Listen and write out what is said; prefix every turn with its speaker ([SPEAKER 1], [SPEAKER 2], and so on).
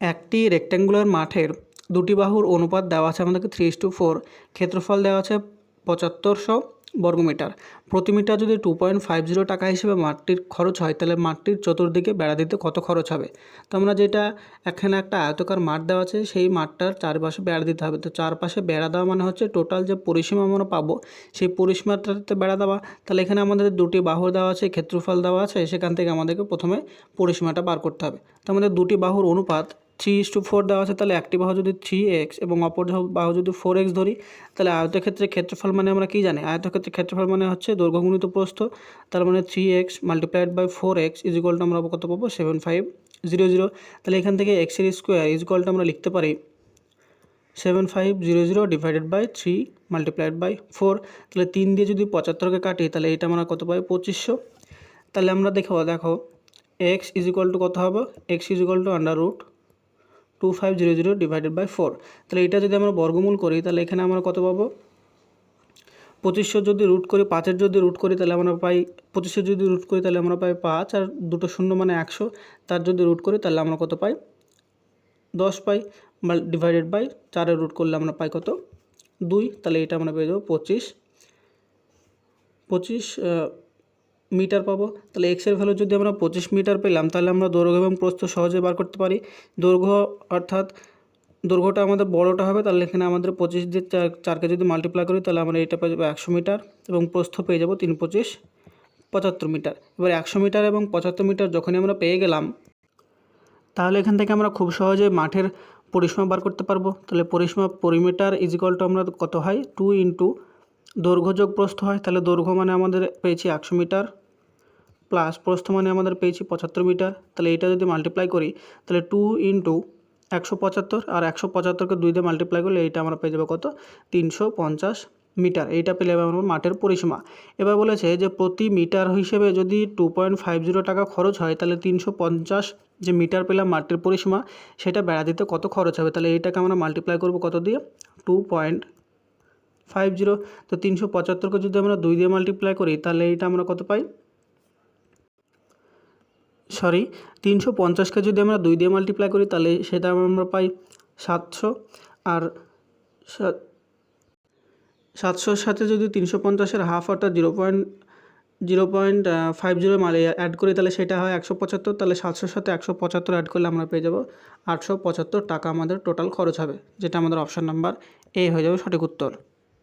[SPEAKER 1] একটি রেক্ট্যাঙ্গুলার মাঠের দুটি বাহুর অনুপাত দেওয়া আছে আমাদেরকে থ্রি টু ফোর ক্ষেত্রফল দেওয়া আছে পঁচাত্তরশো বর্গমিটার প্রতি মিটার যদি টু পয়েন্ট ফাইভ জিরো টাকা হিসেবে মাঠটির খরচ হয়, তাহলে মাঠটির চতুর্দিকে বেড়া দিতে কত খরচ হবে? তো আমরা যেটা এখানে একটা আয়তকার মাঠ দেওয়া আছে, সেই মাঠটার চারপাশে বেড়া দিতে হবে। তো চারপাশে বেড়া দেওয়া মানে হচ্ছে টোটাল যে পরিসীমা আমরা পাবো, সেই পরিসীমাটাতে বেড়া দেওয়া। তাহলে এখানে আমাদের দুটি বাহুর দেওয়া আছে, ক্ষেত্রফল দেওয়া আছে, সেখান থেকে আমাদেরকে প্রথমে পরিসীমাটা বার করতে হবে। তো আমাদের দুটি বাহুর অনুপাত থ্রি ইস টু ফোর দেওয়া আছে, তাহলে একটি বাহু যদি থ্রি এক্স এবং অপর বাহু যদি ফোর এক্স ধরি, তাহলে আয়তক্ষেত্রে ক্ষেত্রফল মানে আমরা কী জানি? আয়তক্ষেত্রে ক্ষেত্রফল মানে হচ্ছে দৈর্ঘ্য গুণিত প্রস্থ, তার মানে three x multiplied by four x is equal to আমরা কত পাবো? সেভেন ফাইভ জিরো জিরো তাহলে এখান থেকে এক্সের স্কোয়ার ইজ ইকুয়াল টু আমরা লিখতে পারি seven five zero zero divided by three multiplied by four তাহলে তিন দিয়ে যদি পঁচাত্তরকে কাটি, তাহলে এটা আমরা কত পাই? পঁচিশশো। তাহলে আমরা দেখো দেখো এক্স ইজ ইকুয়াল টু কত হবে? X is equal to under root two five zero zero divided by four তাহলে এটা যদি আমরা বর্গমূল করি, তাহলে এখানে আমরা কত পাবো? পঁচিশশো যদি রুট করি, পাঁচের যদি রুট করি, তাহলে আমরা পাই, পঁচিশশো যদি রুট করি, তাহলে আমরা পাই পাঁচ, আর দুটো শূন্য মানে একশো। তার যদি রুট করি, তাহলে আমরা কত পাই? দশ পাই ডিভাইডেড বাই চারের রুট করলে আমরা পাই কত? দুই, তাহলে এটা আমরা পেয়ে যাব পঁচিশ। পঁচিশ মিটার পাবো, তাহলে এক্সের ভ্যালু যদি আমরা পঁচিশ মিটার পেলাম, তাহলে আমরা দৈর্ঘ্য এবং প্রস্থ সহজে বার করতে পারি। দৈর্ঘ্য অর্থাৎ দৈর্ঘ্যটা আমাদের বড়োটা হবে, তাহলে এখানে আমাদের পঁচিশ দিয়ে চার, চারকে যদি মাল্টিপ্লাই করি, তাহলে আমরা এটা পেয়ে যাব একশো মিটার এবং প্রস্থ পেয়ে যাব তিন পঁচিশ, পঁচাত্তর মিটার। এবার একশো মিটার এবং পঁচাত্তর মিটার যখনই আমরা পেয়ে গেলাম, তাহলে এখান থেকে আমরা খুব সহজে মাঠের পরিসীমা বার করতে পারব। তাহলে পরিসীমা, পরিমিটার ইজিকল টু আমরা কত হয়? টু ইন্টু দৈর্ঘ্য যোগ প্রস্থ হয়, তাহলে দৈর্ঘ্য মানে আমাদের পেয়েছি একশো মিটার প্লাস প্রস্থ মানে আমাদের পেয়েছি পঁচাত্তর মিটার। তাহলে এটা যদি মাল্টিপ্লাই করি, তাহলে টু ইন্টু একশো পঁচাত্তর আর একশো পঁচাত্তরকে দুই দিয়ে মাল্টিপ্লাই করলে এইটা আমরা পেয়ে যাব কত? তিনশো পঞ্চাশ মিটার। এইটা পেলে আমরা মাঠের পরিসীমা। এবার বলেছে যে প্রতি মিটার হিসেবে যদি টু পয়েন্ট ফাইভ জিরো টাকা খরচ হয়, তাহলে তিনশো পঞ্চাশ যে মিটার পেলাম মাঠের পরিসীমা, সেটা বেড়া দিতে কত খরচ হবে? তাহলে এইটাকে আমরা মাল্টিপ্লাই করব কত দিয়ে? টু পয়েন্ট ফাইভ জিরো, তো তিনশো পঁচাত্তরকে যদি আমরা দুই দিয়ে মাল্টিপ্লাই করি, তাহলে এইটা আমরা কত পাই? সরি তিনশো পঞ্চাশকে যদি আমরা দুই দিয়ে মাল্টিপ্লাই করি, তাহলে সেটা আমরা পাই সাতশো। আর সাতশোর সাথে যদি তিনশো পঞ্চাশের হাফ অর্থাৎ zero point zero point five zero মালে অ্যাড করি, তাহলে সেটা হয় একশো পঁচাত্তর। তাহলে সাতশোর সাথে একশো পঁচাত্তর অ্যাড করলে আমরা পেয়ে যাব আটশো পঁচাত্তর টাকা আমাদের টোটাল খরচ হবে, যেটা আমাদের অপশান নাম্বার এ হয়ে যাবে সঠিক উত্তর।